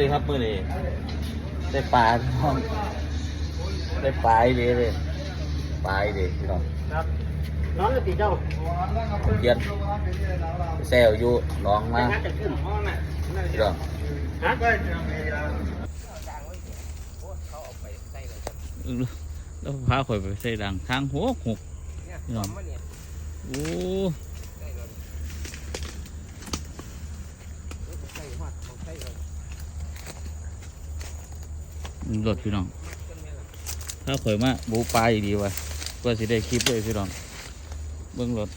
เลยครับมือนี้ได้ปลาพี่น้องได้ปลาอีดีเลยปลาอีดีพี่น้องครับน้องจะตีเจ้าเย็นแซวอยู่หน้องมาน่าจะขึ้นห้องน่ะพี่น้องฮะแล้วพาข่อยไปใส่ดังทางหกหกพี่น้องโอ้ รถพี่น้อง ถ้าข่อยมาบูปลาอีดีวะก็สิได้คลิปเลยพี่น้อง เบิ้งรถ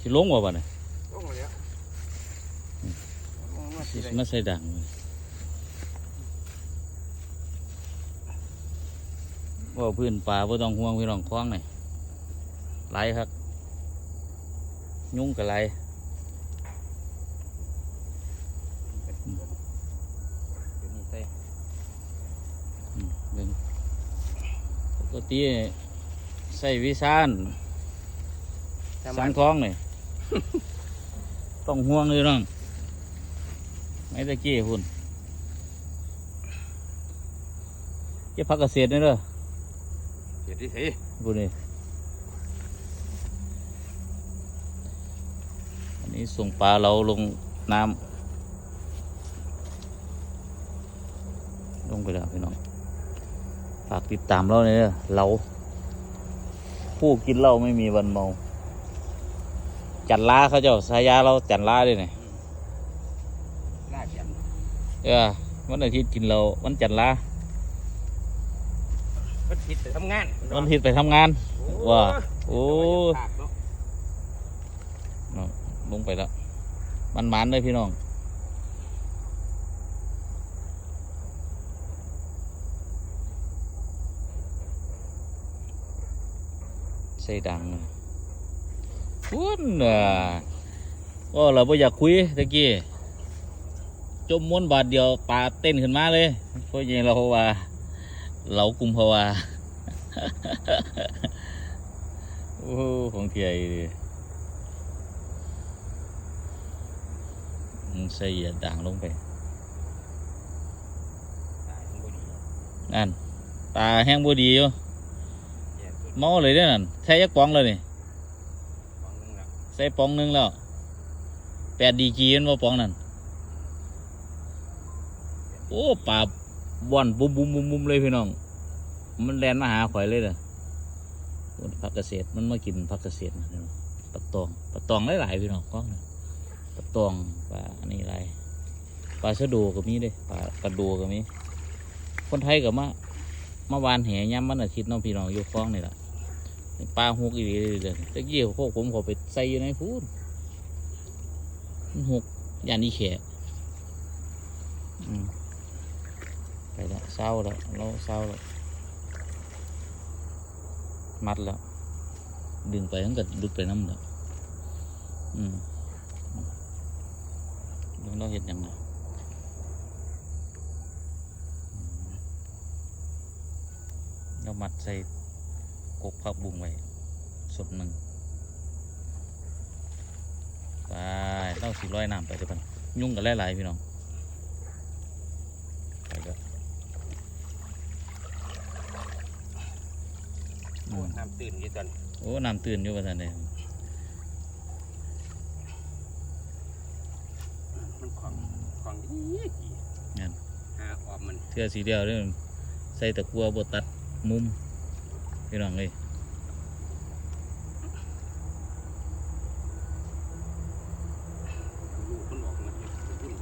สิลงวะบ้านี่สิมาใส่ดังเลยว่า พื้นป่าไ่ต้องห่วงพี่น้องคล้องนี่ไหลครับยุ่งกับไหลอืมเบิ่งปกติใส่วิสานสังท้องนี่ต้องห่วงเลยน้องไม่ตะกี้หุ่นเก็บผักเกษตรนี่เด้อ เดี๋ยวดิสิพูดนี่อันนี้ส่งปลาเราลงน้ำลงไปแล้วพี่น้องฝากติดตามเราเนี่ยเรา ผู้กินเหล้าไม่มีวันเมา จันลาเขาเจ้าสายาเราจันลาด้วยเนี่ยลาดยันเออวันอาทิตย์กินเราวันจันลา วันผิดไปทำงานวันอาทิตย์ไปทำงาน ว่า โอ้น้องลงไปแล้ว มันมันเลยพี่น้อง ใส่ดังพุ่นอะก็เราไม่อยากคุยตะกี้จมม้วนบาทเดียวปลาเต้นขึ้นมาเลยเพราะยังเราว่า เรากลุ่มเพราะว่าโอ้ของเทียดีอืมใส่เหยียดด่างลงไปนั่นตาแห้งบดีอยู่เมาเลยเด้อนั่นใส่ยักป๋องเลยนี่ใส่ป๋องหนึงแล้วแปดดีกีนว่าป๋องนั่นโอ้ปลา บ่อนบุมบุมบุมบุมเลยพี่น้อง มันแลนมาหาข่อยเลยเด้อผักเกษตรมันมากินผักเกษตรนะปลาตองปลาตองหลายๆพี่น้องก้องนะปลาตองปลาอันนี้อะไรปลาสะโดูก็มีเด้ปลากระดูก็มีคนไทยก็มาเมื่อวานแห่ย่ำมันอาทิตย์น้องพี่น้องอยู่คลองนี่แหละปลาหกอีหลีเลยตะกี้พวกผมขาไปใส่อยู่ในพูนมันหกยานอีแขะอืม ไปแล้วเศร้าแล้วเราเศร้าแล้วมัดแล้ว ดึงไปทั้งกัดดุดไปน้ำแล้วอืมเบิ่งเราเห็นยังไงเรามัดใส่กกผักบุ้งไว้สดหนึ่งไปเล่าสีร้อยน้ำไปเดี๋ยวกันยุ่งกันหลายๆพี่น้องไปก็ อืมน้ำตื่นยี่ตอนโอ้น้ำตื่นอยู่ว่าท่านเลยมันของของดีดีงั้นหาออมมันเทือสีเดียวเด้อใส่ตะกัวบตัดมุมพี่น้องเลย ลูกมันออกมาเก็บขึ้น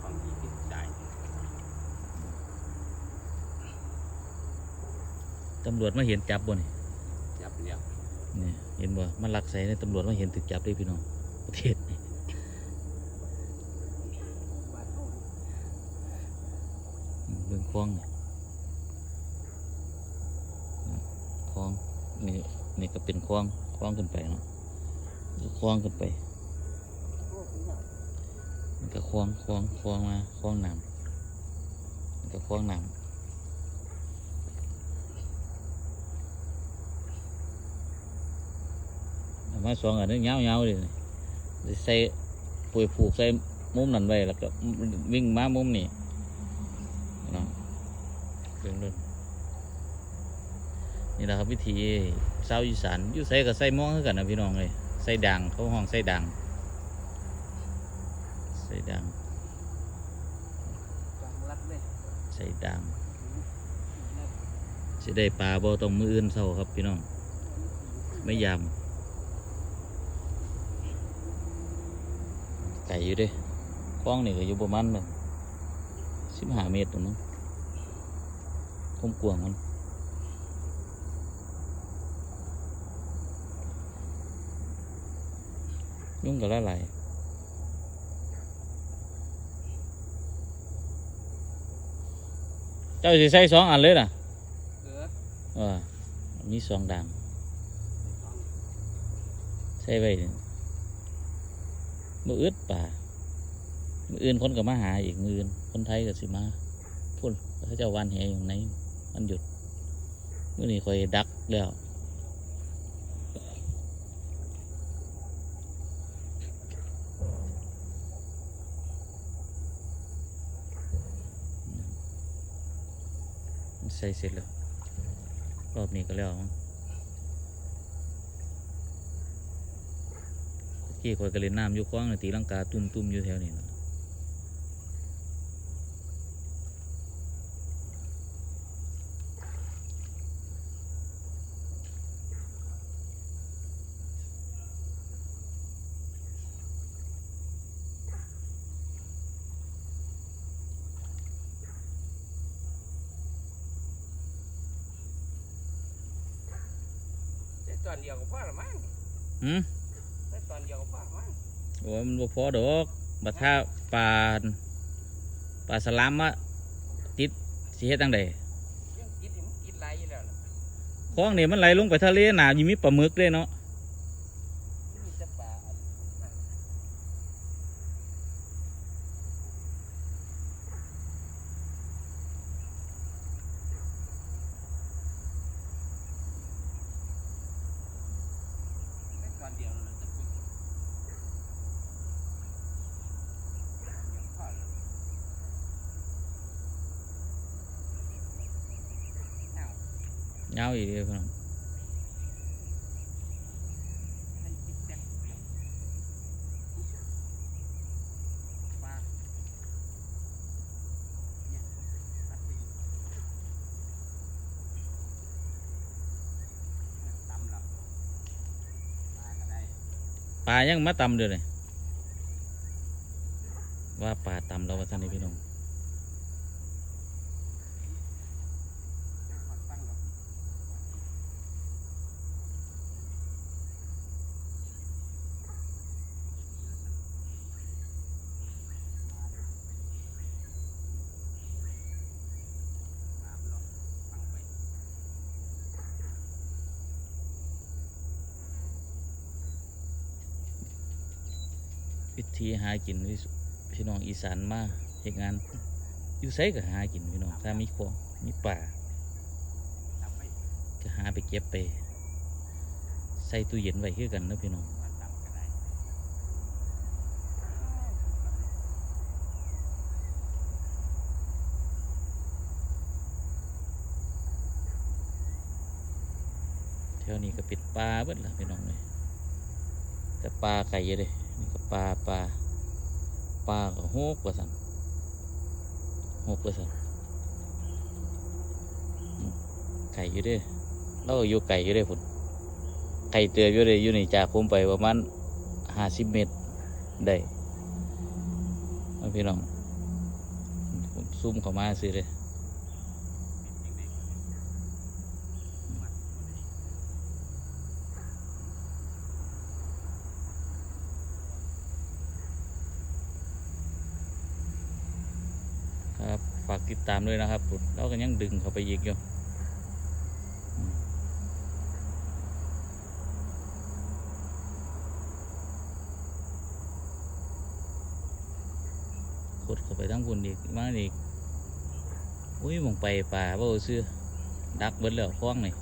ของดีที่ได้ ตำรวจมาเห็นจับบ่นี่ยับแล้วนี่เห็นบ่มันลักใส่ในตำรวจมาเห็นถึกจับได้พี่น้องประเทศนี่อืมเรื่องคลองนี่อืมคลองนี่นี่ก็เป็นคลองคลองขึ้นไปเนาะคลองขึ้นไปก็ควงควงควงมาควงน้ำก็ควงน้ำเอา มาสองอันนี้ยาวๆเลยใส่ปุ๋ยผูกใส่มุมนั่นไว้แล้วก็วิ่งมามุมนี่นะเรื่องนี่แหละครับวิธีชาวอีสานอยู่ใส่กับใส่ม้อคือกันนะพี่น้องเลยใส่ด่างเขาห้องใส่ด่างใส่ด่างจังใส่ด่างสิได้ปลาบ่ต้องมืออื่นเศร้าครับพี่น้องไม่ยา ไก่อยู่เด้กว้างนี่ก็อยู่ประมาณแบบสิบห้าเมตรตรงนั้นคมกวางมันยุ่งกับอะไรเจ้าสิใส่สองอันเลยนะเออเออมีสองด่างใส่ไว้นี่ มืออึดป่ามืออื่นคนก็มาหาอีกมืออื่นคนไทยก็สิมาพูดเขาเจ้าวันแหอยู่ไหนมันหยุดมื่อนี้คอยดักแล้วใส่เสร็จแล้วรอบนี้ก็แล้วมั้ง กี่คอยกระเล่นน้ำอยู่คว้างน่ะตีลังกาตุ่มตุ่มๆอยู่แถวนี้นะแต่ตอนเดียวก็พอละมั้งหืมแต่ตอน เดียวก็พอละมั้งโอ้ยมันบ่พอดอกบัดถ้าปลาปลาสลามมาติดสิเฮ็ดจังไดยังกินนี่มันกินไรอยู่แล้วล่ะคลองนี่มันไหลลงไปทะเลหนาอยู่มีปลาหมึกเลยเนาะ มีแต่ปลาอันนั้นแต่ตอนเดียวเราจะพูดยังพอละเอ้า ยาวอีกเดียวพี่น้อง ให้ติ๊กแต๊กเดียวว่าเนี่ ยตัดไปอยู่เนี่ยตำแล้วปลาก็ได้ปลายังมาตำเด้อเลยว่าปลาตำแล้วว่าท่านนี่พี่น้อง หอดฟังหรอกน้ำหรอกฟังไป วิธีหากินพี่น้องอีสานมาเหตุงานอยู่ไสก็หากินพี่น้องถ้ามีของมีป่าก็หาไปเก็บไป ใส่ตู้เย็นไว้คือกันนะพี่น้องมาทำก็ได้แถวนี้ก็ปิดปลาเบิดละพี่น้องเลยแต่ปลาไก่เยอะเลย ปลาปลาปลาก็หกเปอร์เซ็นหกเปอร์เซ็นไก่อยู่ด้อเราก็อยู่ไก่อยู่ด้อพุ่นไก่เตืออยู่ด้ออยู่ในจากผมไปประมาณห้าสิบเมตรได้เอาพี่น้องผมซูมเข้ามาสิเลยากติดตามด้วยนะครับผมเราก็ยังดึงเข้าไปอีกอยู่อืมดเข้าไปทั้งพุ่นอีกมาอีกอุ้ยมองไปป่าบ่เอาซื้อดักเบิดแล้วคล้องนี่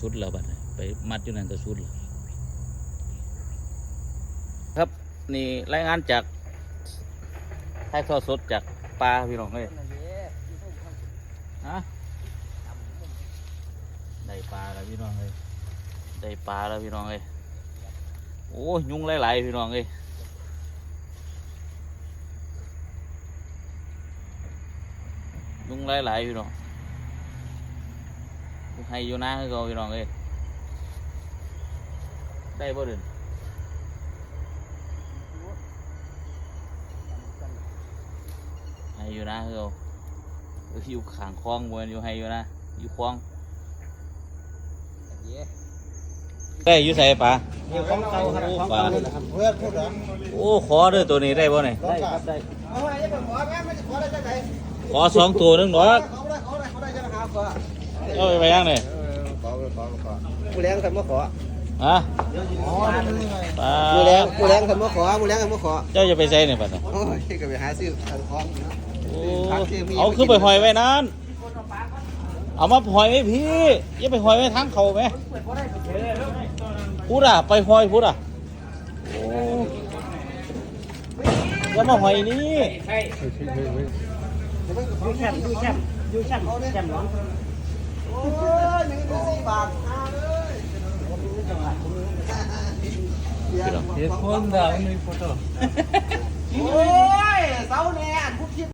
สุดแล้วบัดไปมัดอยู่นั่นก็สุดแล้วครับ นี่รายงานจากถ่ายทอดสดจากปลาพี่น้องเอ้ยฮะได้ปลาแล้วพี่น้องเอ้ยได้ปลาแล้วพี่น้องเอ้ยโอ้ยยุงหลายๆพี่น้องเอ้ยยุงหลายๆพี่น้องให้อยู่นะให้เขาพี่น้องเอ้ยได้บ่เดินให้ อยู่นะให้เขาเอ้ยอยู่ข้างคลองบนอยู่ให้อยู่นะอยู่คลองได้อยู่ใส่ปลาเดี๋ยวของเก่าครับโอ้ของปลาเก่านี่แหละครับเพื่อนพูดเหรอโอ้ขอเด้อตัวนี้ได้บ่เนี่ยได้ครับได้เอาไว้ยังไม่ขอแม่ไม่ขอได้จังไหนขอสองตัวหนึงดอกเขาได้เขาได้เขาได้จะหาขอเอาไปไปยังเนี่ยขอขอขอผู้แรงกันมาขอฮะอ๋อปลาผู้แรงผู้แรงกันมาขอผู้แรงกันมาขอเจ้าจะไปใส่เนี่ยปัดน่ะโอ้ยก็ไปหาซื้อของโอ้ เอาคือไปหอยไว้นั้นเอามาหอยไว้พี่อย่าไปหอยไว้ทางเขาไหมพูดอะไปหอยพูดอะโอ้อย่ามาหอยนี่ยูแคมป์ยูแคมป์ยูแคมป์แคมป์ร้อนโอ้ยหนึ่งสี่บาทห้าเลยพี่น้องเดี๋ยวคนด่าไม่มีโฟโต้โอ้ยเสาแน่ผู้คิด